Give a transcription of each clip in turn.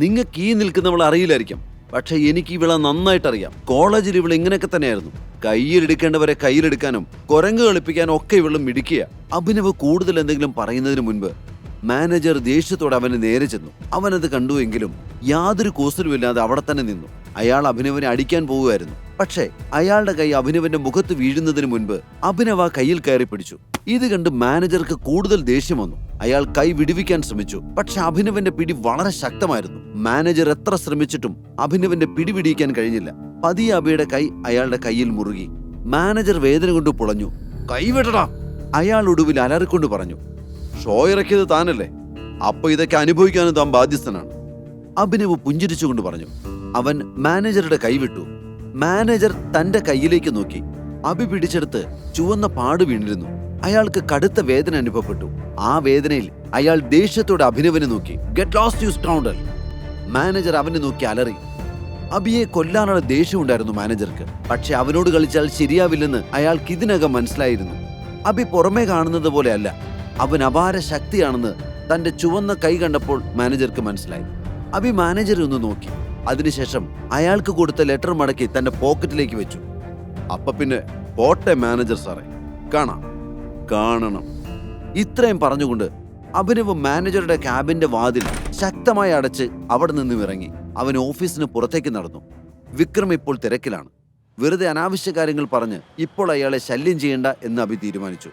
നിങ്ങൾക്ക് ഈ നിൽക്കുന്നവൾ അറിയില്ലായിരിക്കും. പക്ഷേ എനിക്ക് ഇവിള നന്നായിട്ട് അറിയാം കോളേജിൽ ഇവൾ ഇങ്ങനെയൊക്കെ തന്നെയായിരുന്നു. കയ്യിലെടുക്കേണ്ടവരെ കയ്യിലെടുക്കാനും കുരങ്ങ് കളിപ്പിക്കാനും ഒക്കെ ഇവളും മിടിക്കുക അഭിനവ് കൂടുതൽ എന്തെങ്കിലും പറയുന്നതിന് മുൻപ് മാനേജർ ദേഷ്യത്തോടെ അവന് നേരെ ചെന്നു. അവനത് കണ്ടുവെങ്കിലും യാതൊരു കൂസലുമില്ലാതെ അവിടെ തന്നെ നിന്നു. അയാൾ അഭിനവനെ അടിക്കാൻ പോവുമായിരുന്നു പക്ഷേ അയാളുടെ കൈ അഭിനവന്റെ മുഖത്ത് വീഴുന്നതിന് മുൻപ് അഭിനവ കയ്യിൽ കയറി പിടിച്ചു. ഇത് കണ്ട് മാനേജർക്ക് കൂടുതൽ ദേഷ്യം വന്നു. അയാൾ കൈ വിടുവിക്കാൻ ശ്രമിച്ചു. പക്ഷെ അഭിനവന്റെ പിടി വളരെ ശക്തമായിരുന്നു. മാനേജർ എത്ര ശ്രമിച്ചിട്ടും അഭിനവന്റെ പിടി പിടിയിക്കാൻ കഴിഞ്ഞില്ല. പതിയെ അബിയുടെ കൈ അയാളുടെ കയ്യിൽ മുറുകി. മാനേജർ വേദന കൊണ്ട് പുളഞ്ഞു. കൈവിടടാ അയാൾ ഒടുവിൽ അലറിക്കൊണ്ട് പറഞ്ഞു ഷോ ഇറക്കിയത് താനല്ലേ? അപ്പൊ ഇതൊക്കെ അനുഭവിക്കാനും താൻ ബാധ്യസ്ഥനാണ്. അഭിനവ് പുഞ്ചിരിച്ചുകൊണ്ട് പറഞ്ഞു. അവൻ മാനേജറുടെ കൈവിട്ടു മാനേജർ തന്റെ കയ്യിലേക്ക് നോക്കി. അഭി പിടിച്ചെടുത്ത് ചുവന്ന പാട് വീണിരുന്നു. അയാൾക്ക് കടുത്ത വേദന അനുഭവപ്പെട്ടു. ആ വേദനയിൽ അയാൾ ദേഷ്യത്തോടെ അഭിനവനെ നോക്കി. Get lost you scoundrel manager അവനെ നോക്കി അലറി. അബിയെ കൊല്ലാനുള്ള ദേഷ്യമുണ്ടായിരുന്നു മാനേജർക്ക്. പക്ഷെ അവനോട് കളിച്ചാൽ ശരിയാവില്ലെന്ന് അയാൾക്ക് ഇതിനകം മനസ്സിലായിരുന്നു. അബി പുറമേ കാണുന്നത് പോലെയല്ല അവൻ അപാര ശക്തിയാണെന്ന് തന്റെ ചുവന്ന കൈ കണ്ടപ്പോൾ മാനേജർക്ക് മനസ്സിലായി. അബി മാനേജറെ ഒന്ന് നോക്കി. അതിനുശേഷം അയാൾക്ക് കൊടുത്ത ലെറ്റർ മടക്കി തന്റെ പോക്കറ്റിലേക്ക് വെച്ചു. അപ്പൊ പിന്നെ പോട്ടെ മാനേജർ സാറേ. കാണാം. കാണണം. ഇത്രയും പറഞ്ഞുകൊണ്ട് അഭിനവ് മാനേജറുടെ ക്യാബിന്റെ വാതിൽ ശക്തമായി അടച്ച് അവിടെ നിന്നും ഇറങ്ങി. അവൻ ഓഫീസിന് പുറത്തേക്ക് നടന്നു. വിക്രം ഇപ്പോൾ തിരക്കിലാണ്. വെറുതെ അനാവശ്യ കാര്യങ്ങൾ പറഞ്ഞ് ഇപ്പോൾ അയാളെ ശല്യം ചെയ്യേണ്ട എന്ന് അഭി തീരുമാനിച്ചു.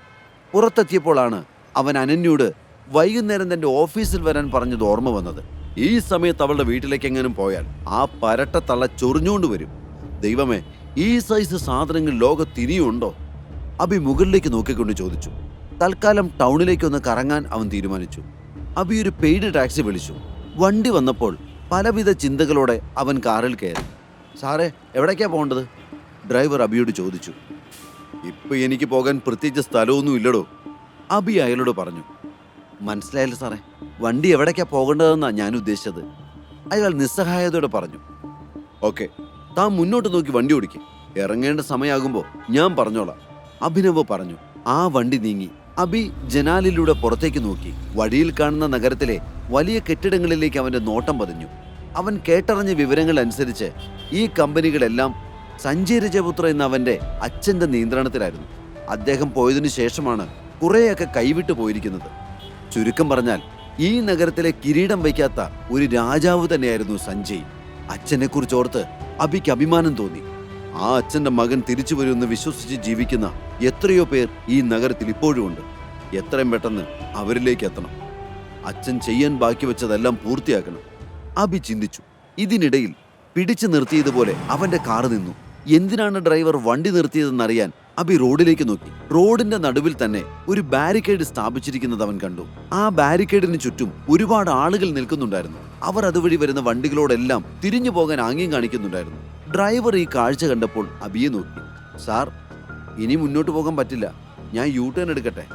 പുറത്തെത്തിയപ്പോഴാണ് അവൻ അനന്യോട് വൈകുന്നേരം തന്റെ ഓഫീസിൽ വരാൻ പറഞ്ഞത് ഓർമ്മ വന്നത്. ഈ സമയത്ത് അവളുടെ വീട്ടിലേക്ക് എങ്ങാനും പോയാൽ ആ പരട്ടത്തള്ള തള്ള ചൊറിഞ്ഞുകൊണ്ട് വരും. ദൈവമേ ഈ സൈസ് സാധനങ്ങൾ ലോകത്തിനിയുണ്ടോ അബി മുകളിലേക്ക് നോക്കിക്കൊണ്ട് ചോദിച്ചു. തൽക്കാലം ടൗണിലേക്കൊന്ന് കറങ്ങാൻ അവൻ തീരുമാനിച്ചു. അബി ഒരു പെയ്ഡ് ടാക്സി വിളിച്ചു. വണ്ടി വന്നപ്പോൾ പലവിധ ചിന്തകളോടെ അവൻ കാറിൽ കയറി. സാറേ എവിടേക്കാ പോകേണ്ടത്? ഡ്രൈവർ അബിയോട് ചോദിച്ചു. ഇപ്പൊ എനിക്ക് പോകാൻ പ്രത്യേകിച്ച് സ്ഥലമൊന്നും ഇല്ലടോ അബി അയാളോട് പറഞ്ഞു. മനസ്സിലായല്ലോ സാറേ വണ്ടി എവിടേക്കാ പോകേണ്ടതെന്നാണ് ഞാൻ ഉദ്ദേശിച്ചത് അയാൾ നിസ്സഹായതയോടെ പറഞ്ഞു. ഓക്കെ താൻ മുന്നോട്ട് നോക്കി വണ്ടി ഓടിക്കും. ഇറങ്ങേണ്ട സമയമാകുമ്പോൾ ഞാൻ പറഞ്ഞോളാം. അഭിനവ് പറഞ്ഞു. ആ വണ്ടി നീങ്ങി. അബി ജനാലിലൂടെ പുറത്തേക്ക് നോക്കി. വഴിയിൽ കാണുന്ന നഗരത്തിലെ വലിയ കെട്ടിടങ്ങളിലേക്ക് അവന്റെ നോട്ടം പതിഞ്ഞു. അവൻ കേട്ടറിഞ്ഞ വിവരങ്ങൾ അനുസരിച്ച് ഈ കമ്പനികളെല്ലാം സഞ്ജയ് രജപുത്ര എന്ന അവന്റെ അച്ഛന്റെ നിയന്ത്രണത്തിലായിരുന്നു. അദ്ദേഹം പോയതിനു ശേഷമാണ് കുറേയൊക്കെ കൈവിട്ടു പോയിരിക്കുന്നത്. ചുരുക്കം പറഞ്ഞാൽ ഈ നഗരത്തിലെ കിരീടം വയ്ക്കാത്ത ഒരു രാജാവ് തന്നെയായിരുന്നു സഞ്ജയ്. അച്ഛനെക്കുറിച്ച് ഓർത്ത് അബിക്ക് അഭിമാനം തോന്നി. ആ അച്ഛന്റെ മകൻ തിരിച്ചു വരുമെന്ന് വിശ്വസിച്ച് ജീവിക്കുന്ന എത്രയോ പേർ ഈ നഗരത്തിൽ ഇപ്പോഴും ഉണ്ട്. എത്രയും പെട്ടെന്ന് അവരിലേക്ക് എത്തണം. അച്ഛൻ ചെയ്യാൻ ബാക്കി വെച്ചതെല്ലാം പൂർത്തിയാക്കണം. അബി ചിന്തിച്ചു. ഇതിനിടയിൽ പിടിച്ചു നിർത്തിയതുപോലെ അവന്റെ കാർ നിന്നു. എന്തിനാണ് ഡ്രൈവർ വണ്ടി നിർത്തിയതെന്നറിയാൻ അബി റോഡിലേക്ക് നോക്കി. റോഡിന്റെ നടുവിൽ തന്നെ ഒരു ബാരിക്കേഡ് സ്ഥാപിച്ചിരിക്കുന്നത് അവൻ കണ്ടു. ആ ബാരിക്കേഡിന് ചുറ്റും ഒരുപാട് ആളുകൾ നിൽക്കുന്നുണ്ടായിരുന്നു. അവർ അതുവഴി വരുന്ന വണ്ടികളോടെല്ലാം തിരിഞ്ഞു പോകാൻ ആംഗ്യം കാണിക്കുന്നുണ്ടായിരുന്നു. ഡ്രൈവർ ഈ കാഴ്ച കണ്ടപ്പോൾ അബിയെ നോക്കി. സാർ ഇനി മുന്നോട്ട് പോകാൻ പറ്റില്ല. ഞാൻ യൂ ടേൺ എടുക്കട്ടെ?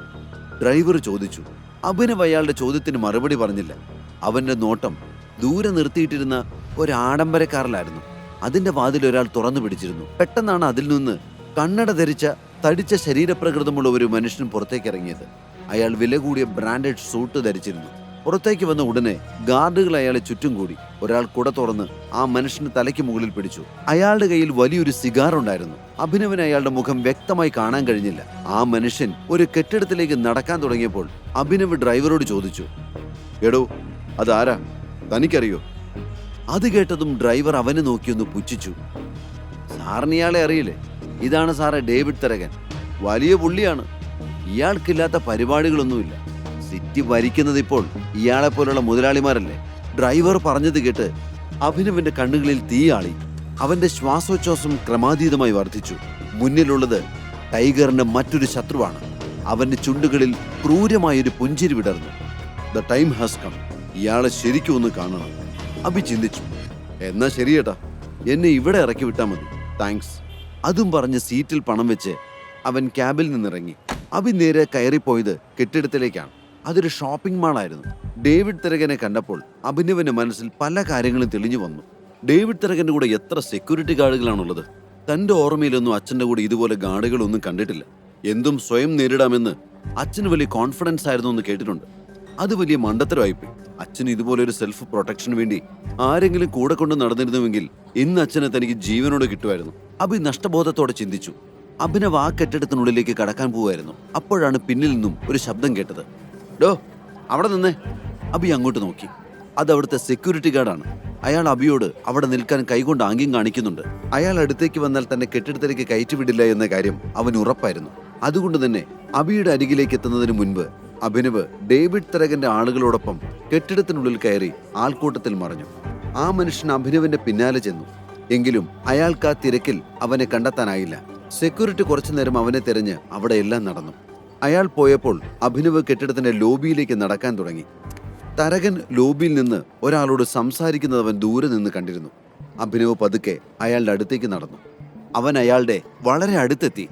ഡ്രൈവർ ചോദിച്ചു. അഭിനവ് അയാളുടെ ചോദ്യത്തിന് മറുപടി പറഞ്ഞില്ല. അവന്റെ നോട്ടം ദൂരെ നിർത്തിയിട്ടിരുന്ന ഒരു ആഡംബരക്കാറിലായിരുന്നു അതിന്റെ വാതിൽ ഒരാൾ തുറന്നു പിടിച്ചിരുന്നു. പെട്ടെന്നാണ് അതിൽ നിന്ന് കണ്ണട ധരിച്ച തടിച്ച ശരീരപ്രകൃതമുള്ള ഒരു മനുഷ്യൻ പുറത്തേക്ക് ഇറങ്ങിയത്. അയാൾ വില കൂടിയ ബ്രാൻഡഡ് സൂട്ട് ധരിച്ചിരുന്നു. പുറത്തേക്ക് വന്ന ഉടനെ ഗാർഡുകൾ അയാളെ ചുറ്റും കൂടി. ഒരാൾ കുട തുറന്ന് ആ മനുഷ്യന് തലയ്ക്ക് മുകളിൽ പിടിച്ചു. അയാളുടെ കയ്യിൽ വലിയൊരു സിഗാർ ഉണ്ടായിരുന്നു. അഭിനവന് അയാളുടെ മുഖം വ്യക്തമായി കാണാൻ കഴിഞ്ഞില്ല. ആ മനുഷ്യൻ ഒരു കെട്ടിടത്തിലേക്ക് നടക്കാൻ തുടങ്ങിയപ്പോൾ അഭിനവ് ഡ്രൈവറോട് ചോദിച്ചു എടോ അതാരാ? തനിക്കറിയോ? അത് കേട്ടതും ഡ്രൈവർ അവനെ നോക്കിയൊന്ന് പുച്ഛിച്ചു. സാറിന് ഇയാളെ അറിയില്ലേ? ഇതാണ് സാറേ ഡേവിഡ് തരകൻ. വലിയ പുള്ളിയാണ്. ഇയാൾക്കില്ലാത്ത പരിപാടികളൊന്നുമില്ല. സിറ്റി ഭരിക്കുന്നത് ഇപ്പോൾ ഇയാളെ പോലുള്ള മുതലാളിമാരല്ലേ? ഡ്രൈവർ പറഞ്ഞത് കേട്ട് അഭിനവന്റെ കണ്ണുകളിൽ തീയാളി അവന്റെ ശ്വാസോച്ഛ്വാസം ക്രമാതീതമായി വർദ്ധിച്ചു. മുന്നിലുള്ളത് ടൈഗറിന്റെ മറ്റൊരു ശത്രുവാണ്. അവന്റെ ചുണ്ടുകളിൽ ക്രൂരമായൊരു പുഞ്ചിരി വിടർന്നു. The time has come. ഇയാളെ ശരിക്കും ഒന്ന് കാണണം. അഭി ചിന്തിച്ചു. എന്നാ ശരിയേട്ടാ. എന്നെ ഇവിടെ ഇറക്കി വിട്ടാൽ മതി. താങ്ക്സ്. അതും പറഞ്ഞ് സീറ്റിൽ പണം വെച്ച് അവൻ ക്യാബിൽ നിന്നിറങ്ങി. അഭി നേരെ കയറിപ്പോയത് കെട്ടിടത്തിലേക്കാണ്. അതൊരു ഷോപ്പിംഗ് മാളായിരുന്നു ഡേവിഡ് തിരകനെ കണ്ടപ്പോൾ അഭിനവന്റെ മനസ്സിൽ പല കാര്യങ്ങളും തെളിഞ്ഞു വന്നു. ഡേവിഡ് തിരകന്റെ കൂടെ എത്ര സെക്യൂരിറ്റി ഗാർഡുകളാണുള്ളത് തന്റെ ഓർമ്മയിലൊന്നും അച്ഛന്റെ കൂടെ ഇതുപോലെ ഗാർഡുകളൊന്നും കണ്ടിട്ടില്ല. എന്തും സ്വയം നേരിടാമെന്ന് അച്ഛന് വലിയ കോൺഫിഡൻസ് ആയിരുന്നു എന്ന് കേട്ടിട്ടുണ്ട്. അത് വലിയ മണ്ടത്തരമായിപ്പോയി അച്ഛൻ ഇതുപോലെ ഒരു സെൽഫ് പ്രൊട്ടക്ഷന് വേണ്ടി ആരെങ്കിലും കൂടെ കൊണ്ട് നടന്നിരുന്നുവെങ്കിൽ ഇന്ന് അച്ഛനെ തനിക്ക് ജീവനോട് കിട്ടുമായിരുന്നു. അഭി നഷ്ടബോധത്തോടെ ചിന്തിച്ചു. അഭിനവ് ആ കെട്ടിടത്തിനുള്ളിലേക്ക് കടക്കാൻ പോവുമായിരുന്നു. അപ്പോഴാണ് പിന്നിൽ നിന്നും ഒരു ശബ്ദം കേട്ടത്. ഡോ അവിടെ നിന്നേ. അബി അങ്ങോട്ട് നോക്കി. അത് അവിടുത്തെ സെക്യൂരിറ്റി ഗാർഡാണ് അയാൾ അബിയോട് അവിടെ നിൽക്കാൻ കൈകൊണ്ട് ആംഗ്യം കാണിക്കുന്നുണ്ട്. അയാൾ അടുത്തേക്ക് വന്നാൽ തന്നെ കെട്ടിടത്തിലേക്ക് കയറ്റിവിടില്ല എന്ന കാര്യം അവൻ ഉറപ്പായിരുന്നു. അതുകൊണ്ട് തന്നെ അബിയുടെ അരികിലേക്ക് എത്തുന്നതിന് മുൻപ് അഭിനവ് ഡേവിഡ് തരകന്റെ ആളുകളോടൊപ്പം കെട്ടിടത്തിനുള്ളിൽ കയറി ആൾക്കൂട്ടത്തിൽ മറഞ്ഞു. ആ മനുഷ്യൻ അഭിനവിന്റെ പിന്നാലെ ചെന്നു. എങ്കിലും അയാൾക്ക് ആ തിരക്കിൽ അവനെ കണ്ടെത്താനായില്ല. സെക്യൂരിറ്റി കുറച്ചു നേരം അവനെ തിരഞ്ഞ് അവിടെ എല്ലാം നടന്നു. അയാൾ പോയപ്പോൾ അഭിനവ് കെട്ടിടത്തിന്റെ ലോബിയിലേക്ക് നടക്കാൻ തുടങ്ങി. തരകൻ ലോബിയിൽ നിന്ന് ഒരാളോട് സംസാരിക്കുന്നത് അവൻ ദൂരെ നിന്ന് കണ്ടിരുന്നു. അഭിനവ് പതുക്കെ അയാളുടെ അടുത്തേക്ക് നടന്നു. അവൻ അയാളുടെ വളരെ അടുത്തെത്തി.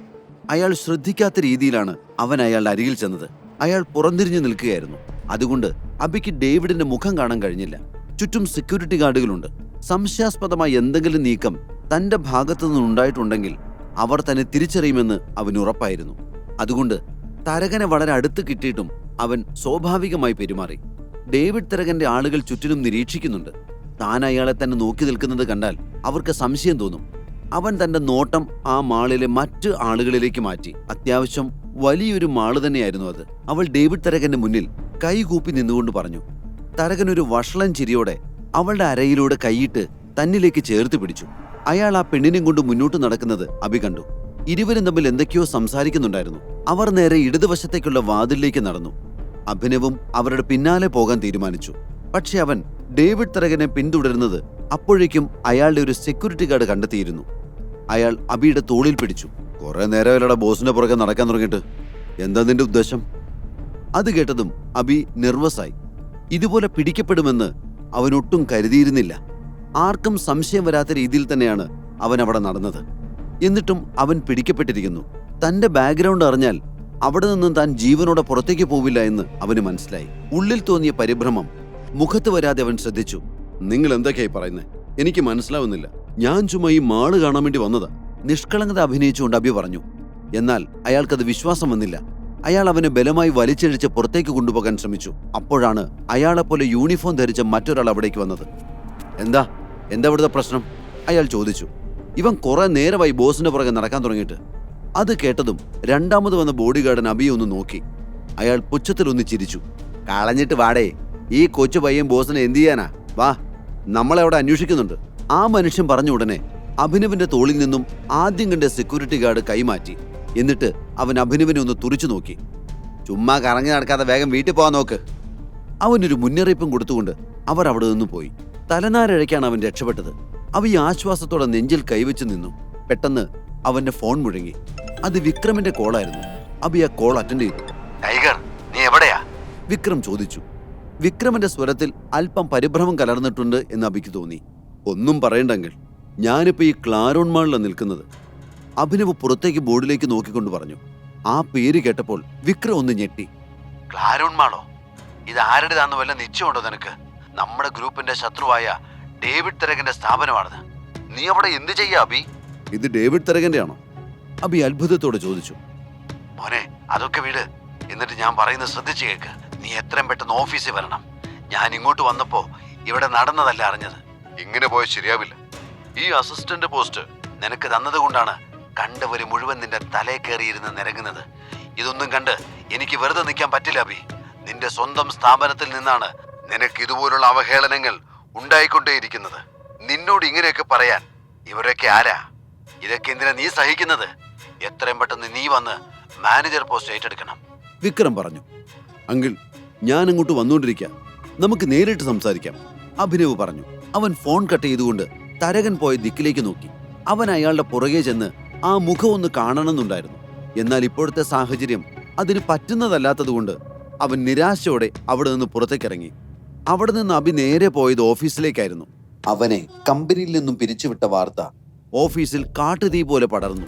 അയാൾ ശ്രദ്ധിക്കാത്ത രീതിയിലാണ് അവൻ അയാളുടെ അരികിൽ ചെന്നത്. അയാൾ പുറംതിരിഞ്ഞു നിൽക്കുകയായിരുന്നു. അതുകൊണ്ട് അബിക്ക് ഡേവിഡിന്റെ മുഖം കാണാൻ കഴിഞ്ഞില്ല. ചുറ്റും സെക്യൂരിറ്റി ഗാർഡുകളുണ്ട് സംശയാസ്പദമായ എന്തെങ്കിലും നീക്കം തന്റെ ഭാഗത്തു നിന്നുണ്ടായിട്ടുണ്ടെങ്കിൽ അവർ തന്നെ തിരിച്ചറിയുമെന്ന് അവന് ഉറപ്പായിരുന്നു. അതുകൊണ്ട് തരകനെ വളരെ അടുത്ത് കിട്ടിയിട്ടും അവൻ സ്വാഭാവികമായി പെരുമാറി. ഡേവിഡ് തരകന്റെ ആളുകൾ ചുറ്റിനും നിരീക്ഷിക്കുന്നുണ്ട്. താൻ അയാളെ തന്നെ നോക്കി നിൽക്കുന്നത് കണ്ടാൽ അവർക്ക് സംശയം തോന്നും. അവൻ തന്റെ നോട്ടം ആ മാളിലെ മറ്റ് ആളുകളിലേക്ക് മാറ്റി. അത്യാവശ്യം വലിയൊരു മാൾ തന്നെയായിരുന്നു അത്. അവൾ ഡേവിഡ് തരകന്റെ മുന്നിൽ കൈകൂപ്പി നിന്നുകൊണ്ട് പറഞ്ഞു തരകൻ ഒരു വഷളൻ ചിരിയോടെ അവളുടെ അരയിലൂടെ കൈയിട്ട് തന്നിലേക്ക് ചേർത്ത് പിടിച്ചു. അയാൾ ആ പെണ്ണിനെയും കൊണ്ട് മുന്നോട്ട് നടക്കുന്നത് അഭി കണ്ടു. ഇരുവരും തമ്മിൽ എന്തൊക്കെയോ സംസാരിക്കുന്നുണ്ടായിരുന്നു. അവർ നേരെ ഇടതുവശത്തേക്കുള്ള വാതിലിലേക്ക് നടന്നു. അഭിനവും അവരുടെ പിന്നാലെ പോകാൻ തീരുമാനിച്ചു. പക്ഷെ അവൻ ഡേവിഡ് തരകനെ പിന്തുടരുന്നത് അപ്പോഴേക്കും അയാളുടെ ഒരു സെക്യൂരിറ്റി ഗാർഡ് കണ്ടെത്തിയിരുന്നു. അയാൾ അബിയുടെ തോളിൽ പിടിച്ചു. കുറെ നേരം അയാളുടെ ബോസിന്റെ പുറകെ നടക്കാൻ തുടങ്ങിയിട്ട്. എന്താ നിന്റെ ഉദ്ദേശം? അത് കേട്ടതും അബി നെർവസായി. ഇതുപോലെ പിടിക്കപ്പെടുമെന്ന് അവനൊട്ടും കരുതിയിരുന്നില്ല. ആർക്കും സംശയം വരാത്ത രീതിയിൽ തന്നെയാണ് അവൻ അവിടെ നടന്നത്. എന്നിട്ടും അവൻ പിടിക്കപ്പെട്ടിരിക്കുന്നു. തന്റെ ബാക്ക്ഗ്രൗണ്ട് അറിഞ്ഞാൽ അവിടെ നിന്നും താൻ ജീവനോടെ പുറത്തേക്ക് പോവില്ല എന്ന് അവന് മനസ്സിലായി. ഉള്ളിൽ തോന്നിയ പരിഭ്രമം മുഖത്ത് വരാതെ അവൻ ശ്രദ്ധിച്ചു. നിങ്ങൾ എന്തൊക്കെയായി പറയുന്നത് എനിക്ക് മനസ്സിലാവുന്നില്ല. ഞാൻ ചുമ്മാ ഈ മാൾ കാണാൻ വേണ്ടി വന്നതാ. നിഷ്കളങ്കത അഭിനയിച്ചുകൊണ്ട് അഭി പറഞ്ഞു. എന്നാൽ അയാൾക്കത് വിശ്വാസം വന്നില്ല. അയാൾ അവനെ ബലമായി വലിച്ചിഴച്ച് പുറത്തേക്ക് കൊണ്ടുപോകാൻ ശ്രമിച്ചു. അപ്പോഴാണ് അയാളെപ്പോലെ യൂണിഫോം ധരിച്ച മറ്റൊരാൾ അവിടേക്ക് വന്നത്. എന്താ? എന്താ ഇവിടുത്തെ പ്രശ്നം? അയാൾ ചോദിച്ചു. ഇവൻ കുറെ നേരമായി ബോസിന്റെ പുറകെ നടക്കാൻ തുടങ്ങിയിട്ട്. അത് കേട്ടതും രണ്ടാമത് വന്ന ബോഡി ഗാർഡൻ അബിയെ ഒന്ന് നോക്കി. അയാൾ പുച്ഛത്തിൽ ഒന്ന് ചിരിച്ചു. കളഞ്ഞിട്ട് വാടേ ഈ കൊച്ചു പയ്യൻ ബോസിനെ എന്ത് ചെയ്യാനാ? വാ നമ്മളെ അവിടെ അന്വേഷിക്കുന്നുണ്ട്. ആ മനുഷ്യൻ പറഞ്ഞ ഉടനെ അഭിനവിന്റെ തോളിൽ നിന്നും ആദ്യം കണ്ട സെക്യൂരിറ്റി ഗാർഡ് കൈമാറ്റി. എന്നിട്ട് അവൻ അഭിനവിനെ ഒന്ന് തുറിച്ചു നോക്കി. ചുമ്മാ കറങ്ങി നടക്കാതെ വേഗം വീട്ടിൽ പോകാൻ നോക്ക്. അവനൊരു മുന്നറിയിപ്പും കൊടുത്തുകൊണ്ട് അവർ അവിടെ നിന്ന് പോയി. തലനാരഴയ്ക്കാണ് അവൻ രക്ഷപ്പെട്ടത്. അവ ഈ ആശ്വാസത്തോടെ നെഞ്ചിൽ കൈവച്ച് നിന്നു. പെട്ടെന്ന് അവന്റെ ഫോൺ മുഴങ്ങി. അത് വിക്രമിന്റെ കോളായിരുന്നു. അബി ആ കോൾ അറ്റൻഡ് ചെയ്തു. ടൈഗർ നീ എവിടെയാ? വിക്രം ചോദിച്ചു. വിക്രമിന്റെ സ്വരത്തിൽ അല്പം പരിഭ്രമം കലർന്നിട്ടുണ്ട് എന്ന് അബിക്ക് തോന്നി. ഒന്നും പറയണ്ടെങ്കിൽ ഞാനിപ്പോ ഈ ക്ലാരോൺ മാളിലാണ് നിൽക്കുന്നത്. അഭിനവ് പുറത്തേക്ക് ബോർഡിലേക്ക് നോക്കിക്കൊണ്ട് പറഞ്ഞു. ആ പേര് കേട്ടപ്പോൾ വിക്രം ഒന്ന് ഞെട്ടി. ക്ലാരോൺ മാളോ? ഇത് ആരുടേതാന്ന് വല്ല നിശ്ചയമുണ്ടോ നിനക്ക്? നമ്മുടെ ഗ്രൂപ്പിന്റെ ശത്രുവായ ഡേവിഡ് തെരകന്റെ സ്ഥാപനമാണത് നീ അവിടെ എന്ത് ചെയ്യാ അബി? ഇത് ഡേവിഡ് തരകന്റെ ആണോ അബി അത്ഭുതത്തോടെ ചോദിച്ചു. മോനെ അതൊക്കെ വീട്. എന്നിട്ട് ഞാൻ പറയുന്നത് ശ്രദ്ധിച്ചു കേക്ക്. നീ എത്രയും പെട്ടെന്ന് ഓഫീസിൽ വരണം. ഞാൻ ഇങ്ങോട്ട് വന്നപ്പോ ഇവിടെ നടന്നതല്ല അറിഞ്ഞത്. ഇങ്ങനെ പോയ ശരിയാവില്ല. ഈ അസിസ്റ്റന്റ് പോസ്റ്റ് നിനക്ക് തന്നതുകൊണ്ടാണ് കണ്ടവര് മുഴുവൻ നിന്റെ തലേ കയറിയിരുന്ന് നിരങ്ങുന്നത്. ഇതൊന്നും കണ്ട് എനിക്ക് വെറുതെ നിൽക്കാൻ പറ്റില്ല അബി. നിന്റെ സ്വന്തം സ്ഥാപനത്തിൽ നിന്നാണ് നിനക്ക് ഇതുപോലുള്ള അവഹേളനങ്ങൾ ഉണ്ടായിക്കൊണ്ടേയിരിക്കുന്നത്. നിന്നോട് ഇങ്ങനെയൊക്കെ പറയാൻ ഇവരൊക്കെ ആരാ? ഇതൊക്കെ എന്തിനാ നീ സഹിക്കുന്നത്? എത്രയും പെട്ടെന്ന് നീ വന്ന് മാനേജർ പോസ്റ്റ് ഏറ്റെടുക്കണം. വിക്രം പറഞ്ഞു. അങ്കിൾ ഞാൻ അങ്ങോട്ട് വന്നുകൊണ്ടിരിക്കാം നമുക്ക് നേരിട്ട് സംസാരിക്കാം. അഭിനവ് പറഞ്ഞു. അവൻ ഫോൺ കട്ട് ചെയ്തുകൊണ്ട് തരകൻ പോയ ദിക്കിലേക്ക് നോക്കി. അവൻ അയാളുടെ പുറകെ ചെന്ന് ആ മുഖം ഒന്ന് കാണണമെന്നുണ്ടായിരുന്നു. എന്നാൽ ഇപ്പോഴത്തെ സാഹചര്യം അതിന് പറ്റുന്നതല്ലാത്തതുകൊണ്ട് അവൻ നിരാശയോടെ അവിടെ നിന്ന് പുറത്തേക്കിറങ്ങി. അവിടെ നിന്ന് അഭി നേരെ പോയത് ഓഫീസിലേക്കായിരുന്നു. അവനെ കമ്പനിയിൽ നിന്നും പിരിച്ചുവിട്ട വാർത്ത ഓഫീസിൽ കാട്ടുതീ പോലെ പടർന്നു.